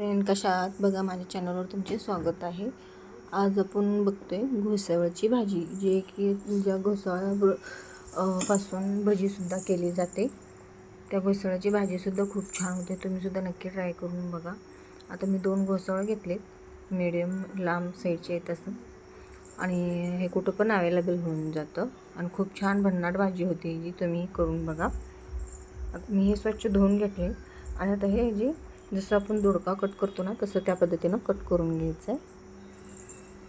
Friend कशा आहात बघा माझ्या चॅनलवर तुमचे स्वागत आहे. आज आपण बघतो आहे घोसाळ्याची भाजी जे की ज्या घोसाळ्या पासून भजीसुद्धा केली जाते. त्या घोसाळ्याची भाजीसुद्धा खूप छान होते. तुम्हीसुद्धा नक्की ट्राय करून बघा. आता मी दोन घोसाळं घेतलेत मिडियम लांब साईडचे येत असं. आणि हे कुठं पण अवेलेबल होऊन जातं. आणि खूप छान भन्नाट भाजी होती जी तुम्ही करून बघा. मी हे स्वच्छ धुवून घेतले. आणि आता हे जे जसं आपण दोडका कट करतो ना तसं त्या पद्धतीनं कट करून घ्यायचं आहे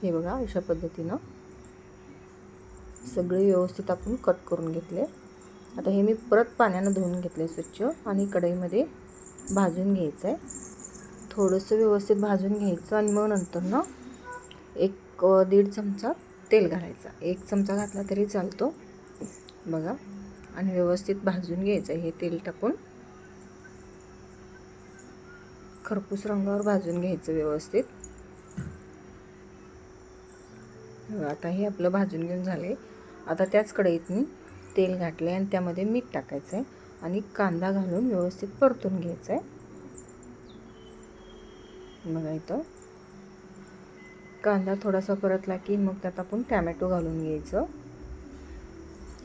हे बघा अशा पद्धतीनं सगळे व्यवस्थित आपण कट करून घेतले. आता हे मी परत पाण्यानं धुवून घेतले स्वच्छ आणि कढईमध्ये भाजून घ्यायचं आहे थोडंसं व्यवस्थित भाजून घ्यायचं आणि मग नंतर ना एक दीड चमचा तेल घालायचा. एक चमचा घातला तरी चालतो. बघा. आणि व्यवस्थित भाजून घ्यायचं हे तेल टाकून. खरपूस रंगावर भाजून घ्यायचं व्यवस्थित. आता हे आपलं भाजून घेऊन झाले. आता त्याच कढईत मी तेल घातले आणि त्यामध्ये मीठ टाकायचं आहे आणि कांदा घालून व्यवस्थित परतून घ्यायचं आहे बघा इथं. कांदा थोडासा परतला की मग त्यात आपण टॅमॅटो घालून घ्यायचं.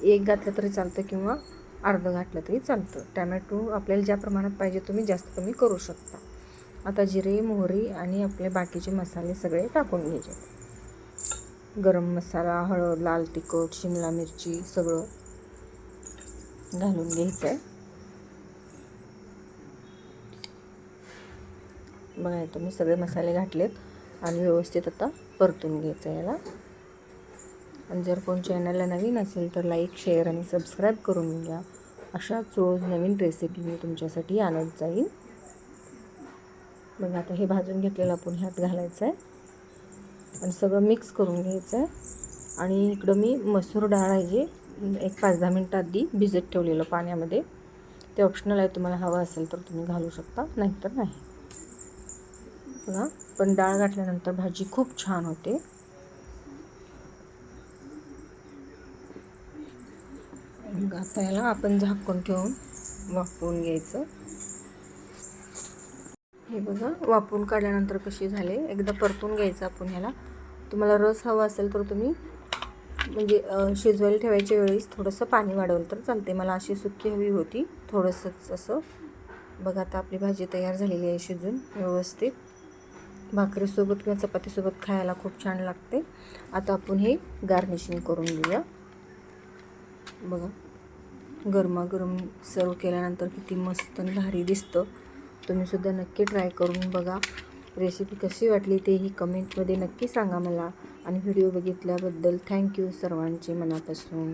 एक घातलं तरी चालतं किंवा अर्धं घातलं तरी चालतं. टॅमॅटो आपल्याला ज्या प्रमाणात पाहिजे तुम्ही जास्त कमी करू शकता. आता जिरे मोहरी आणि आपले बाकीचे मसाले सगळे टाकून घ्यायचे. गरम मसाला हळद लाल तिखट शिमला मिरची सगळं घालून घ्यायचं आहे बघा इथं मी सगळे मसाले घातलेत आणि व्यवस्थित आता परतून घ्यायचं आहे याला. आणि जर कोण चॅनलला नवीन असेल तर लाईक शेअर आणि सबस्क्राईब करून घ्या. अशाच रोज नवीन रेसिपी मी तुमच्यासाठी आणत जाईल मग आता हे भाजून घेतलेलं आपण ह्यात घालायचं आहे आणि सगळं मिक्स करून घ्यायचं आहे आणि इकडं मी मसूर डाळ आहे जी एक पाच दहा मिनटं आधी भिजत ठेवलेलं पाण्यामध्ये. ते ऑप्शनल आहे तुम्हाला हवं असेल तर तुम्ही घालू शकता नाहीतर नाही. बघा पण डाळ घातल्यानंतर भाजी खूप छान होते. मग आता याला आपण झाकून ठेवून वाफवून घ्यायचं. हे बघा वापरून काढल्यानंतर कशी झाले एकदा परतून घ्यायचं आपण ह्याला. तुम्हाला रस हवा असेल तर तुम्ही म्हणजे शिजवायला ठेवायच्या वेळेस थोडंसं पाणी वाढवलं तर चालते मला अशी सुकी हवी होती थोडंसंच असं. बघा आता आपली भाजी तयार झालेली आहे शिजून व्यवस्थित. भाकरीसोबत किंवा चपातीसोबत खायला खूप छान लागते. आता आपण हे गार्निशिंग करून घेऊया. बघा गरमागरम सर्व केल्यानंतर किती मस्त आणि भारी दिसतं. तुम्हीसुद्धा नक्की ट्राय करून बघा. रेसिपी कशी वाटली तेही कमेंटमध्ये नक्की सांगा मला. आणि व्हिडिओ बघितल्याबद्दल थँक्यू सर्वांचे मनापासून.